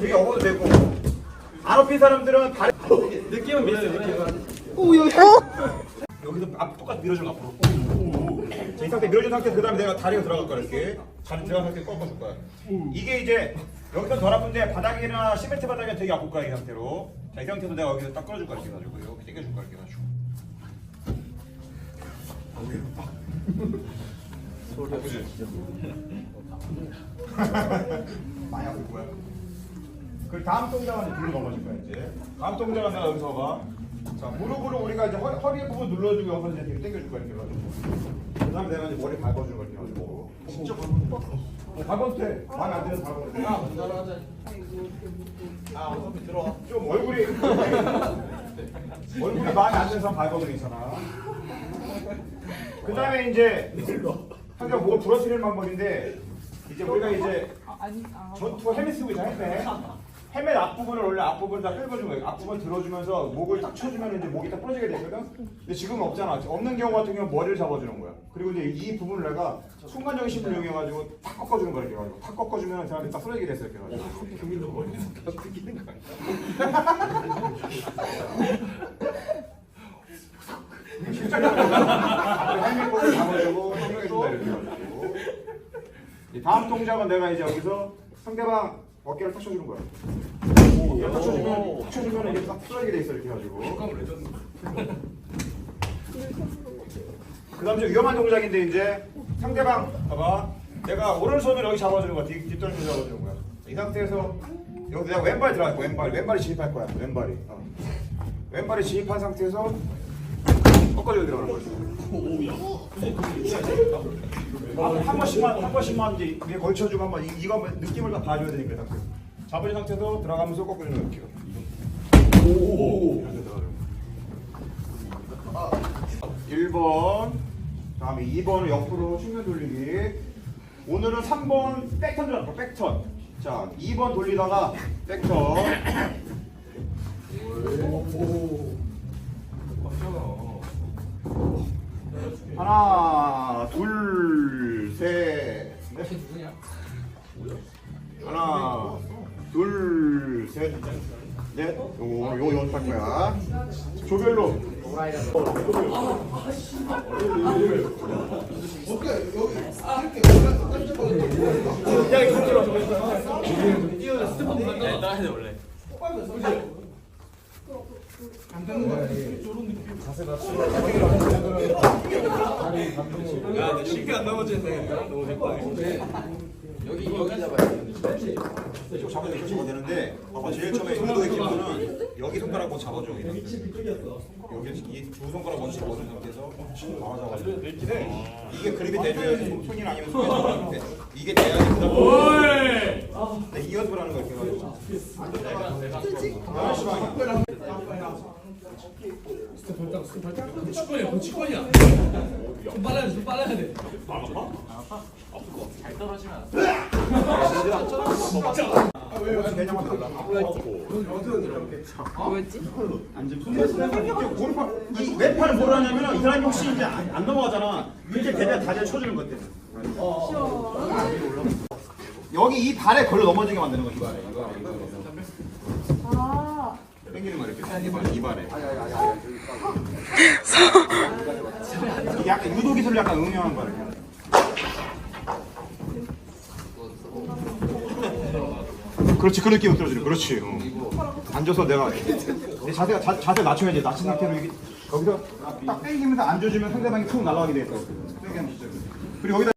되게 업어도 되고. 안 업힌 사람들은 다리 느낌은 느낌은. 여기서 앞 똑같이 거 앞으로. 자, 이 상태 밀어준 상태 그 다음에 내가 다리가 들어갈 거야 이렇게. 다리 들어간 상태 꺾어줄 거야. 이게 이제 여기서 덜 아픈데 바닥이나 시멘트 바닥이 되게 아플 거야 이 상태로. 자 이 상태에서 내가 여기서 딱 끌어줄 거야 이렇게 가지고. 이렇게 당겨줄 거야 이렇게 가지고 많이 아플 거야 그 다음 동작은 뒤로 넘어질 거야 이제. 다음 동작은 내가 여기서 봐. 자 무릎으로 우리가 이제 허리, 허리 부분 눌러주고 여기서 이제 뒤로 당겨줄 거야 이렇게 가지고. 그 다음에 내가 이제 머리 밟아주는 거야 이렇게 진짜 밟아도 돼? 어, 밟아도 돼. 마음에 안 들면 밟아도 돼. 아 어차피 들어. 좀 얼굴이 얼굴이 마음에 안 사람 밟아도 괜찮아. 그 다음에 이제 한가 목을 부러뜨리는 방법인데 이제 우리가 이제 전투 헬멧 쓰고 있잖아 헬멧 헬멧 앞부분을 원래 앞부분 다 긁어준 거예요. 앞부분 들어주면서 목을 딱 쳐주면 이제 목이 딱 부러지게 되거든? 근데 지금은 없잖아. 없는 경우 같은 경우 머리를 잡아주는 거야. 그리고 이제 이 부분을 내가 순간적인 힘을 이용해가지고 탁 꺾어주는 거야 이렇게 해가지고. 탁 꺾어주면 사람이 딱 부러지게 됐어 이렇게 해가지고. 경민도 머리에서 뜯기는 거 아니야 설명해준다 이렇게 해 가지고. 이 다음 동작은 내가 이제 여기서 상대방 어깨를 탁 쳐주는 거야. 어깨를 탁 쳐주면 탁 쳐주면 이게 딱 부러지게 돼 있어 이렇게 해가지고. 효과물 레전드. 그 다음 좀 위험한 동작인데 이제 상대방 봐봐. 내가 오른손으로 여기 잡아주는 거야. 뒤, 뒷덜미 잡아주는 거야. 이 상태에서 여기 내가 왼발 들어갈 거야 왼발. 왼발이 진입할 거야 왼발이. 어. 왼발이 진입한 상태에서 꺾어주고 들어가는 거지. 아, 한 번씩만 한 번씩만 이제 위에 걸쳐주고 한번 이- 이거 한번 느낌을 다 봐줘야 되니까 이 상태 잡은 상태에서 들어가면서 꺾어주는 이렇게 들어가는 거야. 1번. 다음에 2번은 옆으로 측면 돌리기. 오늘은 3번 백턴 들어갈 거야 백턴. 자 2번 돌리다가 백턴 하나 둘셋. 하나 둘 셋 넷. 요거 요거 연습할 거야. 조별로. 따야 돼 야, 너 쉽게 안 대박이야. 여기 여기 잡아야 돼. 이쪽 잡아야 잡아야 되는데 봐봐 제일 처음에 유도의 기본은 여기 손가락부터 잡아줘 여기 여기 이두 손가락 먼저 잡아준 상태에서 바로 잡아줘 이게 그립이 돼줘야지 손- 손이나 아니면 손이 잡아주는데 이게 돼야지 그 다음 네, 이 연습을 하는 거야 이렇게 해가지고 아, 시방이야. 치권이야, 그 치권이야. 좀 빨라야 돼, 좀 빨라야 돼. 달라 뭐였지? 오른팔 이 왼팔을 뭘 하냐면 이 사람이 혹시 이제 안, 안 넘어가잖아 이렇게 대면 다리를 쳐주는 것 같아 여기 이 발에 걸려 넘어지게 만드는 거야 이 발에 이 발에 이 발에 아, 당기는 거야 이렇게 발에 이게 약간 유도 기술을 약간 응용한 거야. 그렇지 그 느낌을 들어주는 그렇지 어. 앉아서 내가 내 자세가 자, 자세 낮춰야지 낮춘 상태로 이게 여기서 딱 당기면서 앉아주면 상대방이 툭 날아가게 돼 있어 그리고 여기다